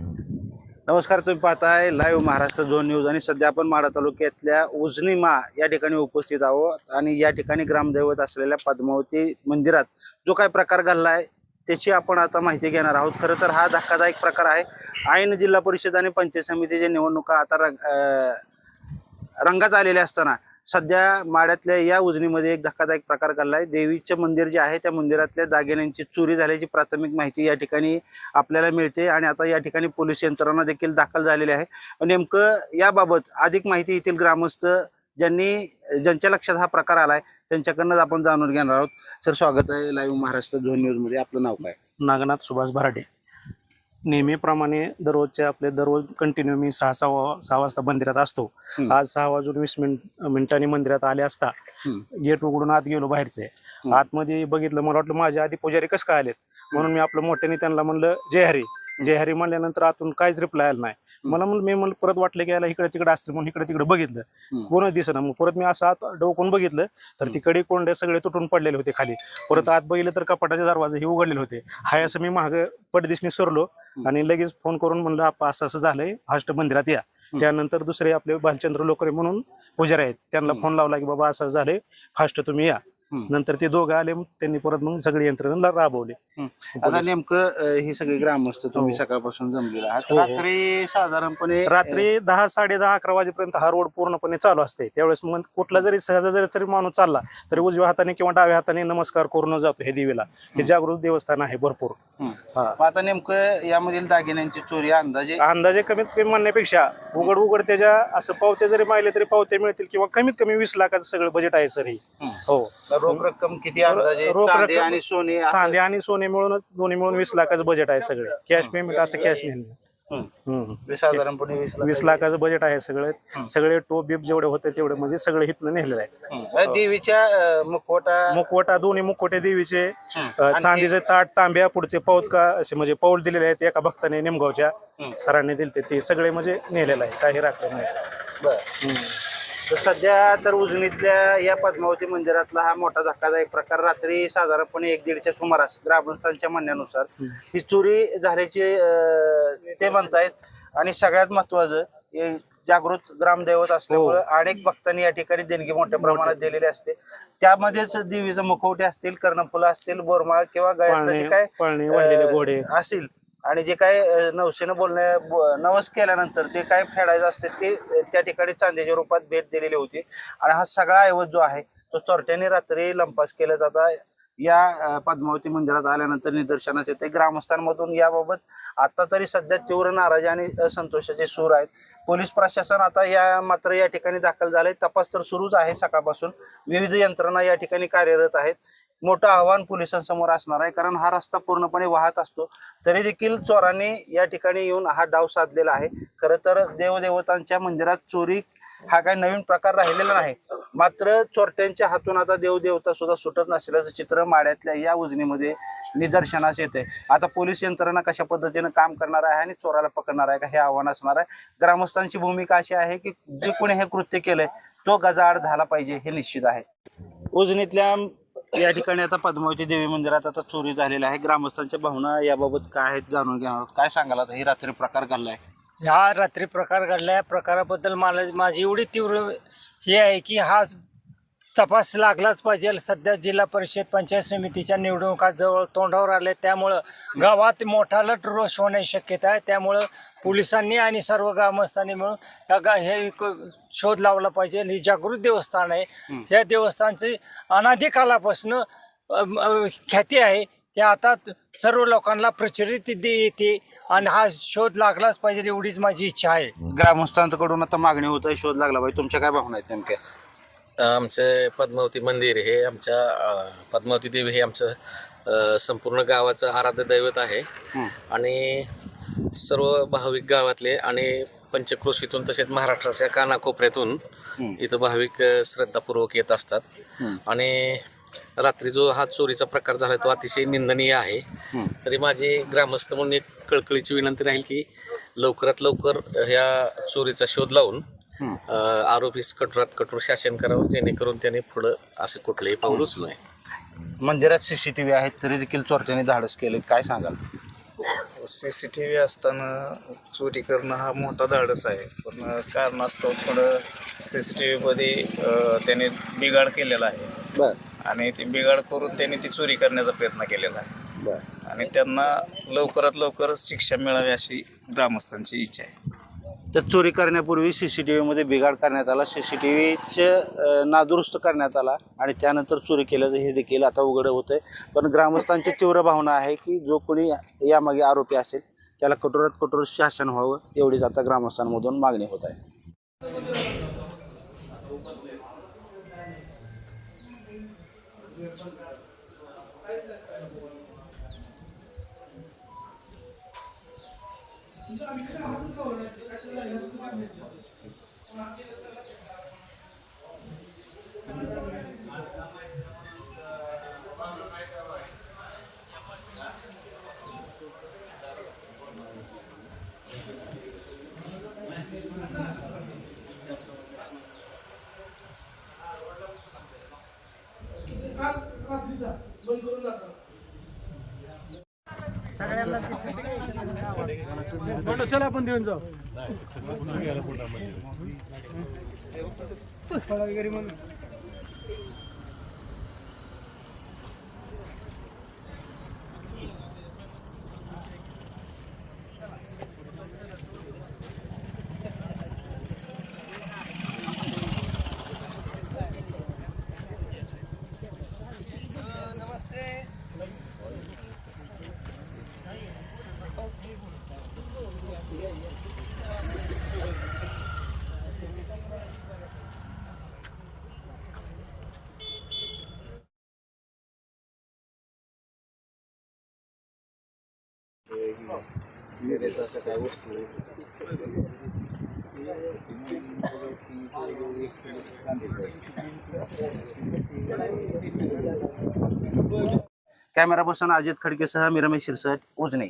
नमस्कार तुम्ही पाहताय लाईव्ह महाराष्ट्र झोन न्यूज आणि सध्या आपण माढा तालुक्यातल्या उजनीमा या ठिकाणी उपस्थित आहोत आणि या ठिकाणी ग्रामदैवत असलेल्या पद्मावती मंदिरात जो काय प्रकार घडला आहे त्याची आपण आता माहिती घेणार आहोत. खरं तर हा धक्कादायक प्रकार आहे. ऐन जिल्हा परिषद आणि पंचायत समितीच्या निवडणुका आता रंग रंगात आलेल्या असताना सध्या माड्यातल्या या उजनीमध्ये एक धक्कादायक प्रकार घडला आहे देवीचं मंदिर जे आहे त्या मंदिरातल्या दागिन्यांची चोरी झाल्याची प्राथमिक माहिती या ठिकाणी आपल्याला मिळते आणि आता या ठिकाणी पोलीस यंत्रणा देखील दाखल झालेली आहे. नेमकं याबाबत अधिक माहिती येथील ग्रामस्थ ज्यांनी ज्यांच्या लक्षात हा प्रकार आलाय त्यांच्याकडनंच आपण जाणून घेणार आहोत. सर स्वागत आहे लाईव्ह महाराष्ट्र झोन न्यूजमध्ये. आपलं नाव काय? नागनाथ सुभाष भराडे नेहमीप्रमाणे दररोजचे आपले दररोज कंटिन्यू मी सहा सहा सहा वाजता मंदिरात असतो. आज सहा वाजून वीस मिनिट मिनिटांनी मंदिरात आले असता. गेट उघडून आत गेलो बाहेरचे. आतमध्ये बघितलं मला वाटलं माझ्या आधी पुजारी कसं काय आलेत? म्हणून मी आपलं मोठ्याने त्यांना म्हणलं जय हरी. जय हरी म्हणल्यानंतर आतून काहीच रिप्लाय आला नाही. मला म्हणलं मी म्हणलं परत वाटलं की याला इकडे तिकडे असतील म्हणून इकडे तिकडे बघितलं. कोणच दिसेना मग परत मी असं आत डोकून बघितलं तर तिकडे कोंडे सगळे तुटून पडलेले होते खाली. परत आत बघितलं तर कपाटाचे दरवाजे हे उघडलेले होते. हाय असं मी मागं पडदिशनी सरलो आणि लगेच फोन करून म्हणलं आपा असं असं झालंय. फास्ट मंदिरात या. त्यानंतर दुसरे आपले भालचंद्र लोकरे म्हणून पुजारी आहेत. त्यांना फोन लावला की बाबा असं झालंय. फास्ट तुम्ही या. नंतर ते दोघं आले मग त्यांनी परत मग सगळी यंत्रणा राबवली. हं. आता नेमकं अं, ही सगळी ग्रामस्थ तुम्ही सकाळपासून जमलेला आहात. हो, हो. रात्री साधारणपणे रात्री दहा साडे दहा अकरा वाजेपर्यंत हा रोड पूर्णपणे चालू असते त्यावेळेस मग कुठला जरी सहज जरी जरी माणूस चालला तरी उजव्या हाताने किंवा डाव्या हाताने नमस्कार करून जातो हे देवीला. हे जागृत देवस्थान आहे भरपूर. हं. हा. मग आता नेमकं यामधील दागिन्यांची चोरी अंदाजे? अंदाजे कमीत कमी म्हणण्यापेक्षा उघड उघड त्याच्या असं पावते जरी माहिले तरी पावते मिळतील किंवा कमीत कमी वीस लाखाचं सगळं बजेट आहे सर ही. हं. हो रोख रक्कम किती अंदाजे? रोख चांदी रक्कम- आणि सोने असं- चांदी आणि सोने मिळूनच दोन्ही मिळून वीस लाखाचं बजेट आहे सगळं. कॅश पेमेंट असं कॅश नाही. हं. हे साधारणपणे वीस लाख. वीस लाखाचं बजेट आहे सगळं. सगळे टोप बीप जेवढे होते तेवढे म्हणजे सगळे हितनं नेलेलं आहे. हं. अं, देवीच्या अं, मुखवटा? मुखवटा दोन्ही मुखवटे देवीचे हं. चांदीचे ताट तांब्या पुढचे पौत का असे म्हणजे पौल दिलेले आहेत एका भक्ताने निमगावच्या. हं. सरांनी दिले ते सगळे म्हणजे नेलेलं आहे. काही राखलं नाही. बरं. तर सध्या तर उजनीतल्या या पद्मावती मंदिरातला हा मोठा धक्कादायक प्रकार रात्री साधारणपणे एक दीडच्या सुमारास ग्रामस्थांच्या म्हणण्यानुसार ही चोरी झाल्याची ते म्हणतायत. आणि सगळ्यात महत्वाचं हे जागृत ग्रामदैवत असल्यामुळे अनेक भक्तांनी या ठिकाणी देणगी मोठ्या प्रमाणात दिलेली असते. त्यामध्येच देवीचं मुखवटे असतील कर्णफुलं असतील बोरमाळ किंवा गळ्यातलं जे पळणे काय असतील आणि जे काय नवसेनं बोलण्या ब- नवस केल्यानंतर जे काय फेडायचं असते ते त्या ठिकाणी चांदीच्या रूपात भेट दिलेली होती. आणि हा सगळा ऐवज जो आहे तो चोरट्याने रात्री लंपास केला जाता या पद्मावती मंदिरात आल्यानंतर निदर्शनास येते ग्रामस्थांमधून याबाबत आता तरी सध्या तीव्र नाराजी आणि असंतोषाचे सूर आहेत. पोलीस प्रशासन आता या मात्र या ठिकाणी दाखल झाले तपास तर सुरूच आहे सकाळपासून. विविध यंत्रणा या ठिकाणी कार्यरत आहेत. मोठं आव्हान पोलिसांसमोर असणार आहे. कारण हा रस्ता पूर्णपणे वाहत असतो. तरी देखील चोरांनी या ठिकाणी येऊन हा डाव साधलेला आहे. खरं तर देवदेवतांच्या मंदिरात चोरी हा काही नवीन प्रकार राहिलेला नाही. मात्र चोरट्यांच्या हातून आता देवदेवता सुद्धा सुटत नसल्याचं चित्र माड्यातल्या या उजनीमध्ये निदर्शनास येते आता पोलीस यंत्रणा कशा पद्धतीनं काम करणार आहे आणि चोराला पकडणार आहे का हे आव्हान असणार आहे? ग्रामस्थांची भूमिका अशी आहे की जे कोणी हे कृत्य केलंय तो गजाआड झाला पाहिजे हे निश्चित आहे. उजनीतल्या या ठिकाणी आता पद्मावती देवी मंदिरात आता चोरी झालेली आहे. ग्रामस्थांच्या भावना याबाबत काय आहेत जाणून घेणार आहोत. काय सांगाल आता? ही रात्री प्रकार घडलाय. ह्या रात्री प्रकार घडला या प्रकाराबद्दल मला माझी एवढी तीव्र हे आहे की हा तपास लागलाच पाहिजे. सध्या जिल्हा परिषद पंचायत समितीच्या निवडणुका जवळ तोंडावर आले त्यामुळं गावात मोठा लट रोष होण्याची शक्यता आहे. त्यामुळं पोलिसांनी आणि सर्व ग्रामस्थांनी मिळून या गा हे एक शोध लावला पाहिजे ही जागृत देवस्थान आहे. या देवस्थानची अनादी कालापासून ख्याती आहे. ते आता सर्व लोकांना प्रचलित दे येते आणि हा शोध लागलाच पाहिजे एवढीच माझी इच्छा आहे. ग्रामस्थांकडून आता मागणी होत आहे शोध लागला पाहिजे. तुमच्या काय भावना आहेत नेमक्या? आमचे पद्मावती मंदिर हे आमच्या पद्मावती देवी हे आमचं संपूर्ण गावाचं आराध्य दैवत आहे. आणि सर्व भाविक गावातले आणि पंचक्रोशीतून तसेच महाराष्ट्राच्या कानाकोपऱ्यातून इथं भाविक श्रद्धापूर्वक येत असतात. आणि रात्री जो हा चोरीचा प्रकार झाला तो अतिशय निंदनीय आहे. तरी माझी ग्रामस्थ म्हणून एक कळकळीची विनंती राहील की लवकरात लवकर ह्या चोरीचा शोध लावून आरोपीस कठोरात कठोर शासन करावं जेणेकरून त्याने पुढं असे कुठलेही पाऊल उचलू नये मंदिरात सीसीटीव्ही आहेत तरी देखील चोरट्याने धाडस केले काय सांगाल? सी सी टी व्ही असताना चोरी करणं हा मोठा धाडस आहे. पण कारणास्तव थोडं सी सी टी व्हीमध्ये त्याने बिघाड केलेला आहे. आणि ती बिघाड करून त्यांनी ती चोरी करण्याचा प्रयत्न केलेला आहे. आणि त्यांना लवकरात लवकर शिक्षा मिळावी अशी ग्रामस्थांची इच्छा आहे. तर चोरी करण्यापूर्वी सी सी टी व्हीमध्ये बिघाड करण्यात आला. सी सी टी व्हीचं नादुरुस्त करण्यात आला आणि त्यानंतर चोरी केल्याचं हे देखील आता उघड होतं आहे पण ग्रामस्थांची तीव्र भावना आहे की जो कोणी यामागे आरोपी असेल त्याला कठोरात कठोर शासन व्हावं एवढीच आता ग्रामस्थांमधून मागणी होत आहे. सगळ्यांना चला आपण देऊन जाऊ. कॅमेरा पर्सन अजित खडकेसह मी रमेश शिरसट उजने.